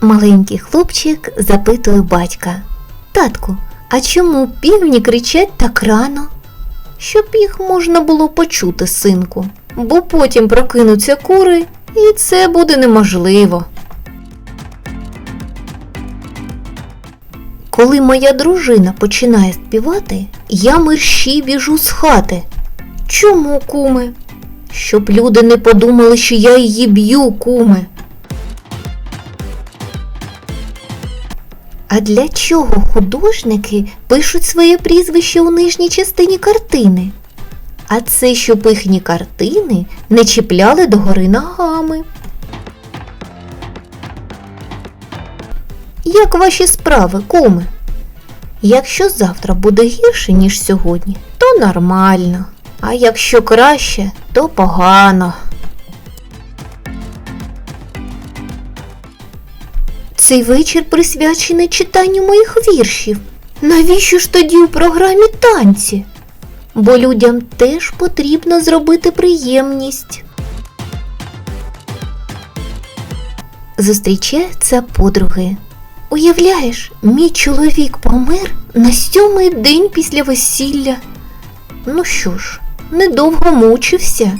Маленький хлопчик запитує батька. Татку, а чому півні кричать так рано? Щоб їх можна було почути, синку, бо потім прокинуться кури, і це буде неможливо. Коли моя дружина починає співати, я мерщій біжу з хати. Чому, куме? Щоб люди не подумали, що я її б'ю, куме. А для чого художники пишуть своє прізвище у нижній частині картини? А це щоб їхні картини не чіпляли догори ногами. Як ваші справи, куми? Якщо завтра буде гірше, ніж сьогодні, то нормально. А якщо краще, то погано. Цей вечір присвячений читанню моїх віршів. Навіщо ж тоді у програмі танці? Бо людям теж потрібно зробити приємність. Зустрічаються подруги. Уявляєш, мій чоловік помер на сьомий день після весілля. Ну що ж, недовго мучився.